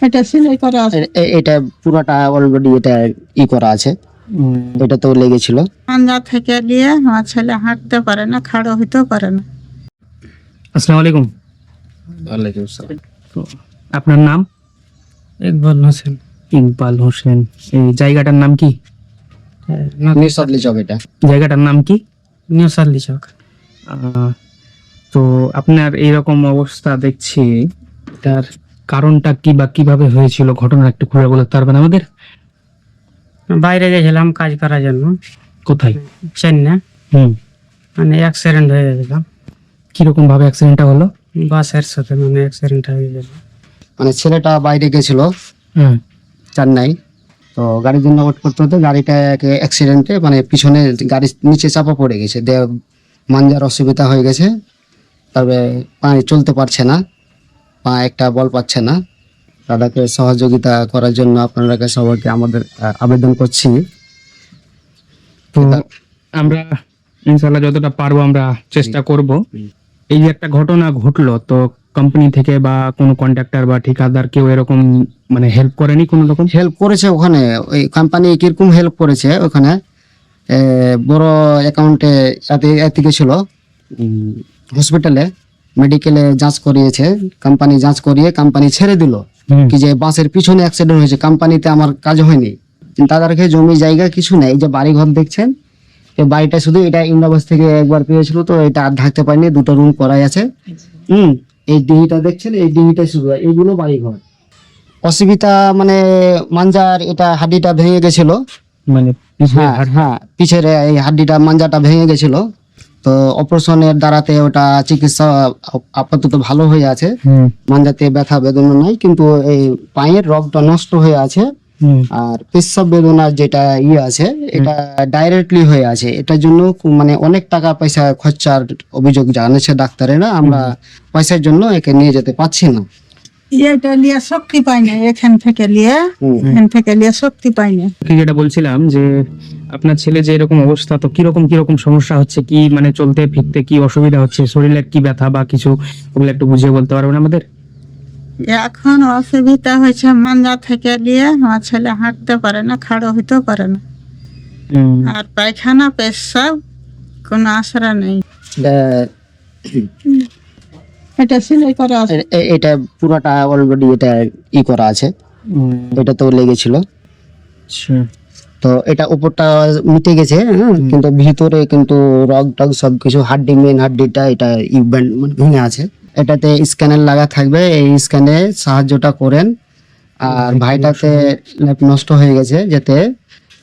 এটা- সেলাই করা আছে? এটা পুরোটা অলরেডি এটা ই করা আছে। এটা তো লেগেছিল। পাঞ্জা থেকে নিয়ে আমার ছেলে হাঁটতে পারে না খাড়ো হইতেও পারে না। আসসালামু আলাইকুম। ওয়ালাইকুম তো আপনার নাম? ইকবাল হোসেন। ইকবাল হোসেন। এই জায়গাটার নাম কি? নিঃসদলি চক এটা। জায়গাটার নাম কি? নিউ সাল্লি চক তো আপনার এইরকম অবস্থা দেখছি। তার কারণটা কি বা কীভাবে হয়েছিল? ঘটনা একটু খুলে বলতে পারবেন আমাদের? বাইরে গেছিলাম কাজ করার জন্য। কোথায়? চেন্নাই। হুম। মানে অ্যাক্সিডেন্ট হয়ে গেছিলাম কীরকম ভাবে অ্যাক্সিডেন্টটা হলো? বাসের সাথে মানে অ্যাক্সিডেন্ট হয়ে গেল মানে ছেলেটা বাইরে গেছিল হুম চেন্নাই। তো গাড়ির জন্য ওয়েট করতে হতে গাড়িটা অ্যাক্সিডেন্টে মানে পিছনে গাড়ির নিচে চাপা পড়ে গেছে। দিয়ে মাঞ্জার অসুবিধা হয়ে গেছে। তবে পায়ে চলতে পারছে না পা একটা বল পাচ্ছে না। দাদাকে সহযোগিতা করার জন্য আপনারা কাছে সবাইকে আমাদের আবেদন করছি। আমরা ইনশাল্লাহ যতটা পারব আমরা চেষ্টা করব। এই যে একটা ঘটনা ঘটলো তো কোম্পানি থেকে বা কোনো কন্ট্রাক্টর বা ঠিকাদার কেউ এরকম মানে হেল্প করেনি কোনো রকম? হেল্প করেছে ওখানে ওই কোম্পানি কীরকম হেল্প করেছে ওখানে? বড় অ্যাকাউন্টে এতে গেছিল হসপিটালে মেডিকেলে যাঁচ করিয়েছে কোম্পানি যাঁচ করিয়ে কোম্পানি ছেড়ে দিল। কি যে বাসের পিছনে অ্যাক্সিডেন্ট হয়েছে কোম্পানিতে আমার কাজ হয়নি। তাদেরকে জমি জায়গা কিছু নেই যে বাড়ি ঘর দেখছেন এই বাড়িটা শুধু এটা ইন্দাবাস থেকে একবার পেয়েছিল তো এটা আর ঢাকতে পারিনি দুটো রুম করাই আছে। হুম এই ডিহিটা দেখছেন এই ডিহিটা শুধু এইগুলো বাড়ি ঘর অসুবিধা মানে মাঞ্জার এটা হাড্ডিটা ভেঙে গেছিল। মানে হ্যাঁ হ্যাঁ পিছের এই হাড্ডিটা মাঞ্জাটা ভেঙে গেছিল। তো অপারেশনের দ্বারাতে ওটা চিকিৎসা আপাতত ভালো হয়ে আছে। হুম, মাঞ্জাতে ব্যথা বেদনা নাই কিন্তু এই পায়ের রগটা নষ্ট হয়ে আছে। আর পেশাব বেদনা যেটা ইয়ে আছে এটা ডাইরেক্টলি হয়ে আছে। এটার জন্য মানে অনেক টাকা পয়সা খরচার অভিযোগ জানাচ্ছে ডাক্তারেরা। আমরা পয়সার জন্য একে নিয়ে যেতে পারছি না। এটা নিয়ে শক্তি পাই না এখান থেকে হুম। এখান থেকে নিয়ে শক্তি পাই না। কি যেটা বলছিলাম যে আপনার ছেলে যে এরকম অবস্থা তো কীরকম কীরকম সমস্যা হচ্ছে? কি মানে চলতে ফিরতে কি অসুবিধা হচ্ছে? শরীরের কি ব্যথা বা কিছু? ওগুলো একটু বুঝিয়ে বলতে পারবেন আমাদের? এখন অসুবিধা হয়েছে মাঞ্জা থেকে নিয়ে আমার ছেলে হাঁটতে পারে না খাড়ো হইতেও পারে না। হুম, আর পায়খানা পেশাব কোনো আশরা নেই। এটা সেলাই করা আছে? এটা পুরোটা অলরেডি এটা ই করা আছে। এটা তো লেগেছিল। আচ্ছা। তো এটা উপরটা মিটে গেছে হ্যাঁ, কিন্তু ভিতরে কিন্তু রগ টগ সবকিছু হাড্ডি মেন হাড্ডিটা এটা ই ব্যান্ড মানে ভেঙে আছে। এটাতে স্ক্যানার লাগা থাকবে এই স্ক্যানে সাহায্যটা করেন। আর ভাইটাতে ল্যাপ নষ্ট হয়ে গেছে যাতে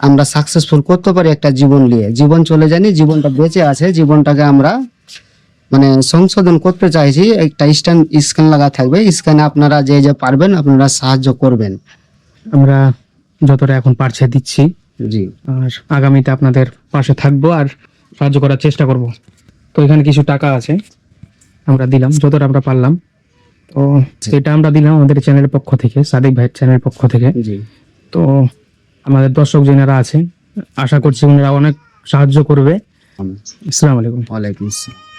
আমরা সাকসেসফুল করতে পারি একটা জীবন নিয়ে। জীবন চলে যায়নি জীবনটা বেঁচে আছে জীবনটাকে আমরা মানে সংশোধন করতে চাইছি একটা স্ট্যান্ড স্ক্যান লাগা থাকবে। স্ক্যানে আপনারা যে যে পারবেন আপনারা সাহায্য করবেন। আমরা যতটা এখন পারছে দিচ্ছি। জি। আর আগামীতে আপনাদের পাশে থাকব আর সাহায্য করার চেষ্টা করব। তো এখানে কিছু টাকা আছে আমরা দিলাম যতটা আমরা পারলাম। তো সেটা আমরা দিলাম আমাদের চ্যানেলের পক্ষ থেকে সাদিক ভাইয়ের চ্যানেলের পক্ষ থেকে। জি। তো আমাদের দর্শক যারা আছেন আশা করছি ওনারা অনেক সাহায্য করবে। আসসালামু আলাইকুম। ওয়ালাইকুম আসসালাম।